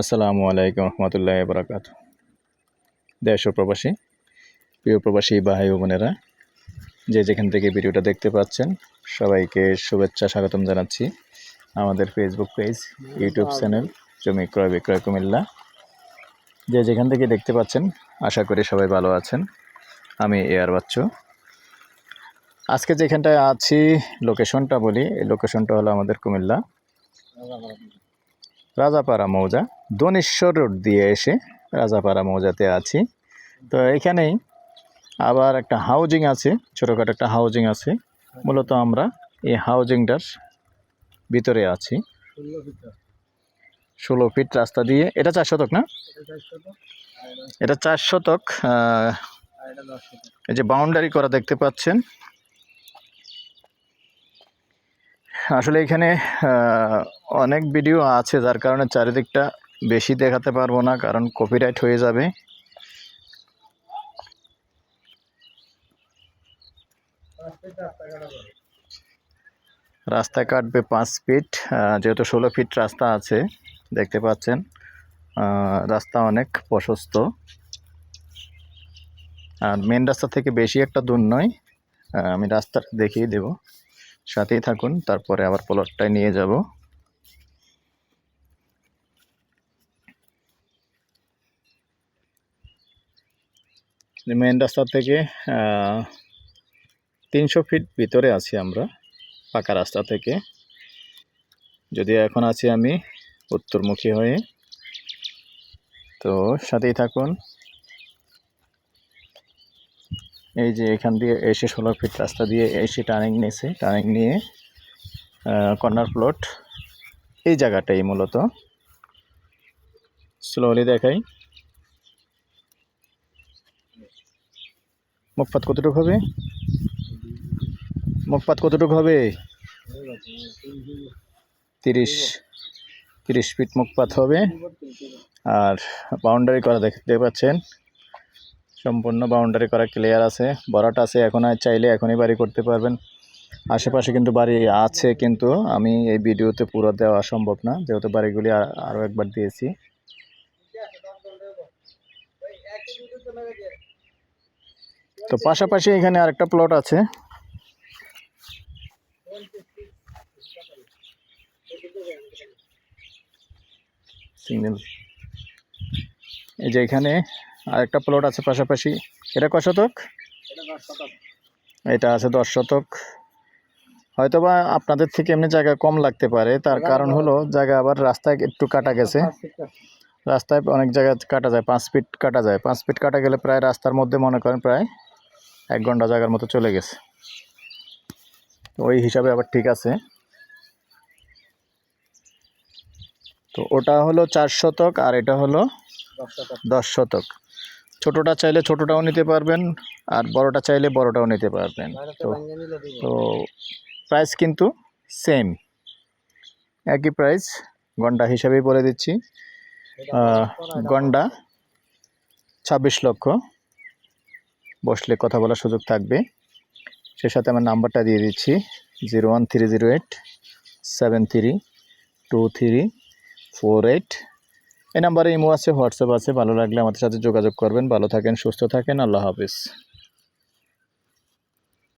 আসসালামু আলাইকুম রহমতুল্লাহ বরাকাত। দেশ ও প্রবাসী, প্রিয় প্রবাসী ভাই ও বোনেরা, যে যেখান থেকে ভিডিওটা দেখতে পাচ্ছেন, সবাইকে শুভেচ্ছা স্বাগতম জানাচ্ছি আমাদের ফেসবুক পেজ ইউটিউব চ্যানেল জমি ক্রয় বিক্রয় কুমিল্লা। যে যেখান থেকে দেখতে পাচ্ছেন, আশা করি সবাই ভালো আছেন। আমি এয়ার বাচ্চু। আজকে যেখানটায় আছি লোকেশনটা বলি, এই লোকেশনটা হলো আমাদের কুমিল্লা। রাজাপাড়া মৌজা। দনেশ্বর রোড দিয়ে এসে রাজাপাড়া মৌজাতে আছি। তো এখানেই আবার একটা হাউজিং আছে, ছোটোখাটো একটা হাউজিং আছে। মূলত আমরা এই হাউজিংটার ভিতরে আছি। ষোলো ফিট রাস্তা দিয়ে। এটা চার শতক না? এটা চার শতক এই যে বাউন্ডারি করা দেখতে পাচ্ছেন। আসলে এখানে অনেক ভিডিও আছে যার কারণে চারিদিকটা বেশি দেখাতে পারব না, কারণ কপিরাইট হয়ে যাবে। রাস্তা কাটবে পাঁচ ফিট যেহেতু ষোলো ফিট রাস্তা আছে, দেখতে পাচ্ছেন রাস্তা অনেক প্রশস্ত। আর মেন রাস্তা থেকে বেশি একটা দূর নয় আমি রাস্তাটা দেখিয়ে দেব। সাথেই থাকুন, তারপরে আবার প্লটটায় নিয়ে যাব। মেন রাস্তা থেকে তিনশো ফিট ভিতরে আছি আমরা, পাকা রাস্তা থেকে। যদি এখন আছি আমি উত্তরমুখী হয়ে। তো সাথেই থাকুন। এই যে এখান দিয়ে এসে ষোলো ফিট রাস্তা দিয়ে এসে টার্নিং নিয়েছে টার্নিং নিয়ে কর্নার প্লট এই জায়গাটাই মূলত। স্লোলি দেখাই। মুখপাত কতটুকু হবে? মুখপাত কতটুকু হবে? তিরিশ। তিরিশ ফিট মুখপাত হবে। আর বাউন্ডারি করা দেখতে পাচ্ছেন? সম্পূর্ণ বাউন্ডারি করা ক্লিয়ার আছে। বড়াটা আছে এখন, আর চাইলে এখনই বাড়ি করতে পারবেন। আশেপাশে কিন্তু বাড়ি আছে, কিন্তু আমি এই ভিডিওতে পুরো দেওয়া সম্ভব না। যেহেতু বাড়িগুলি আরও একবার দিয়েছি। তো পাশাপাশি এখানে আরেকটা প্লট আছে। এই যে এখানে আরেকটা প্লট আছে পাশাপাশি। এটা কয় শতক? এটা আছে দশ শতক। হয়তোবা আপনাদের থেকে এমনি জায়গা কম লাগতে পারে। তার কারণ হলো জায়গা আবার রাস্তায় একটু কাটা গেছে। রাস্তায় অনেক জায়গায় কাটা যায় পাঁচ ফিট কাটা যায়। পাঁচ ফিট কাটা গেলে প্রায় রাস্তার মধ্যে মনে করেন প্রায় এক ঘণ্টা জায়গার মতো চলে গেছে। ওই হিসাবে আবার ঠিক আছে। তো ওটা হলো চার শতক আর এটা হলো দশ শতক। ছোটোটা চাইলে ছোটোটাও নিতে পারবেন আর বড়টা চাইলে বড়টাও নিতে পারবেন। তো তো প্রাইস কিন্তু সেম একই প্রাইস গন্ডা হিসাবেই বলে দিচ্ছি। গন্ডা ছাব্বিশ লক্ষ। বসলে কথা বলার সুযোগ থাকবে। সে সাথে আমার নাম্বারটা দিয়ে দিচ্ছি। Zero one three zero eight seven three two three four eight. এই নাম্বারে ইমো আছে, হোয়াটসঅ্যাপ আছে, ভালো লাগলে আমাদের সাথে যোগাযোগ করবেন। ভালো থাকেন, সুস্থ থাকেন, আল্লাহ হাফিজ।